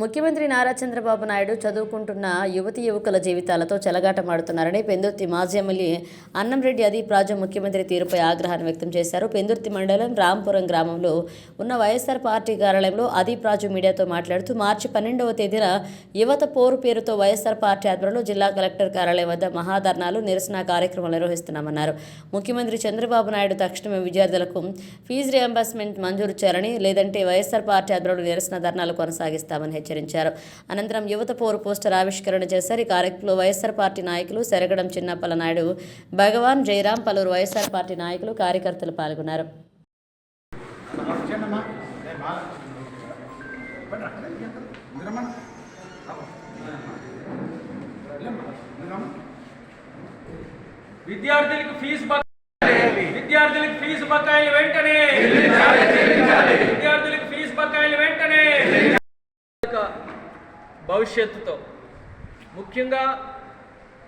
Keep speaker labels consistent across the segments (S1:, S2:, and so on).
S1: ముఖ్యమంత్రి నారా చంద్రబాబు నాయుడు చదువుకుంటున్న యువతి యువకుల జీవితాలతో చెలగాటమాడుతున్నారని పెందుర్తి మాజీ ఎమ్మెల్యే అన్నంరెడ్డి అది రాజు ముఖ్యమంత్రి తీరుపై ఆగ్రహాన్ని వ్యక్తం చేశారు. పెందుర్తి మండలం రాంపురం గ్రామంలో ఉన్న వైఎస్ఆర్ పార్టీ కార్యాలయంలో అదీప్ రాజు మీడియాతో మాట్లాడుతూ మార్చి పన్నెండవ తేదీన యువత పోరు పేరుతో వైఎస్ఆర్ పార్టీ ఆధ్వర్యంలో జిల్లా కలెక్టర్ కార్యాలయం వద్ద మహాధర్నాలు నిరసన కార్యక్రమాలు నిర్వహిస్తున్నామన్నారు. ముఖ్యమంత్రి చంద్రబాబు నాయుడు తక్షణమే విద్యార్థులకు ఫీజు రియంబర్స్మెంట్ మంజూరు చేయాలని లేదంటే వైఎస్ఆర్ పార్టీ ఆధ్వర్యంలో నిరసన ధర్నాలు కొనసాగిస్తామని హెచ్చరించారు. అనంతరం యువత పోరు పోస్టర్ ఆవిష్కరణ చేశారు. ఈ కార్యక్రమంలో వైఎస్ఆర్ పార్టీ నాయకులు సెరగడం చిన్నప్పల నాయుడు భగవాన్ జయరాం పలువురు వైఎస్ఆర్ పార్టీ నాయకులు కార్యకర్తలు పాల్గొన్నారు.
S2: విద్యార్థులకు ఫీజు బకాయిలు విద్యార్థులకు ఫీజు బకాయిలు వెంటనే. విద్యార్థులకు ఫీజు బకాయిలు భవిష్యత్తుతో. ముఖ్యంగా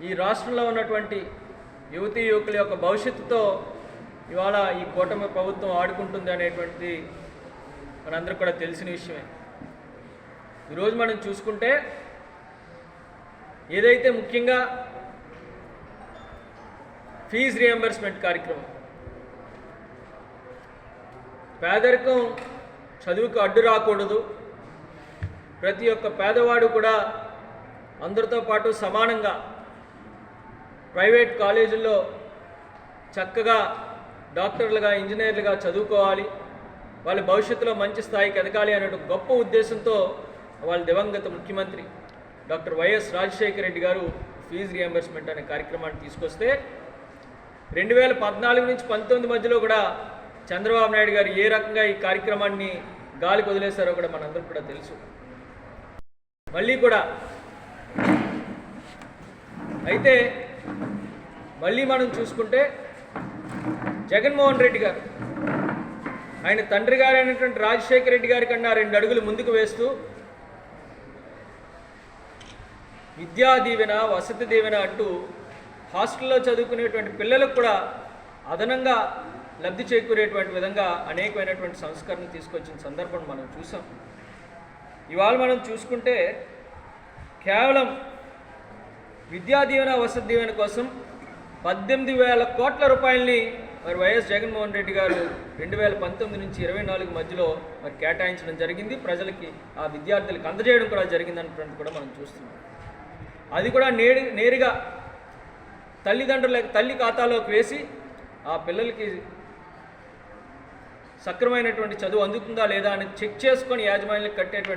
S2: ఈ రాష్ట్రంలో ఉన్నటువంటి యువతీ యువకుల యొక్క భవిష్యత్తుతో ఇవాళ ఈ కూటమి ప్రభుత్వం ఆడుకుంటుంది అనేటువంటిది మనందరికి కూడా తెలిసిన విషయమే. ఈరోజు మనం చూసుకుంటే ఏదైతే ముఖ్యంగా ఫీజు రియంబర్స్మెంట్ కార్యక్రమం పేదరికం చదువుకు అడ్డు రాకూడదు ప్రతి ఒక్క పేదవాడు కూడా అందరితో పాటు సమానంగా ప్రైవేట్ కాలేజీల్లో చక్కగా డాక్టర్లుగా ఇంజనీర్లుగా చదువుకోవాలి. వాళ్ళ భవిష్యత్తులో మంచి స్థాయికి ఎదగాలి అనే గొప్ప ఉద్దేశంతో వాళ్ళ దివంగత ముఖ్యమంత్రి డాక్టర్ వైఎస్ రాజశేఖర రెడ్డి గారు ఫీజు రియంబర్స్మెంట్ అనే కార్యక్రమాన్ని తీసుకొస్తే రెండు వేల పద్నాలుగు నుంచి పంతొమ్మిది మధ్యలో కూడా చంద్రబాబు నాయుడు గారు ఏ రకంగా ఈ కార్యక్రమాన్ని గాలికి వదిలేశారో కూడా మనందరికీ కూడా తెలుసు. మళ్ళీ కూడా. అయితే మళ్ళీ మనం చూసుకుంటే జగన్మోహన్ రెడ్డి గారు ఆయన తండ్రి గారు అయినటువంటి రాజశేఖర రెడ్డి గారి కన్నా రెండు అడుగులు ముందుకు వేస్తూ విద్యా దీవెన వసతి దీవెన అంటూ హాస్టల్లో చదువుకునేటువంటి పిల్లలకు కూడా అదనంగా లబ్ధి చేకూరేటువంటి విధంగా అనేకమైనటువంటి సంస్కరణ తీసుకొచ్చిన సందర్భం మనం చూసాం. ఇవాళ మనం చూసుకుంటే కేవలం విద్యా దీవెన వసతి దీవెన కోసం పద్దెనిమిది వేల కోట్ల రూపాయలని మరి వైఎస్ జగన్మోహన్ రెడ్డి గారు రెండు వేల పంతొమ్మిది నుంచి ఇరవై నాలుగు మధ్యలో మరి కేటాయించడం జరిగింది. ప్రజలకి ఆ విద్యార్థులకు అందజేయడం కూడా జరిగిందన్నటువంటి కూడా మనం చూస్తున్నాం. అది కూడా నేరు నేరుగా తల్లిదండ్రుల తల్లి ఖాతాలోకి వేసి ఆ పిల్లలకి సక్రమైనటువంటి చదువు అందుతుందా లేదా అని చెక్ చేసుకొని యాజమాన్యాలకు కట్టేటువంటి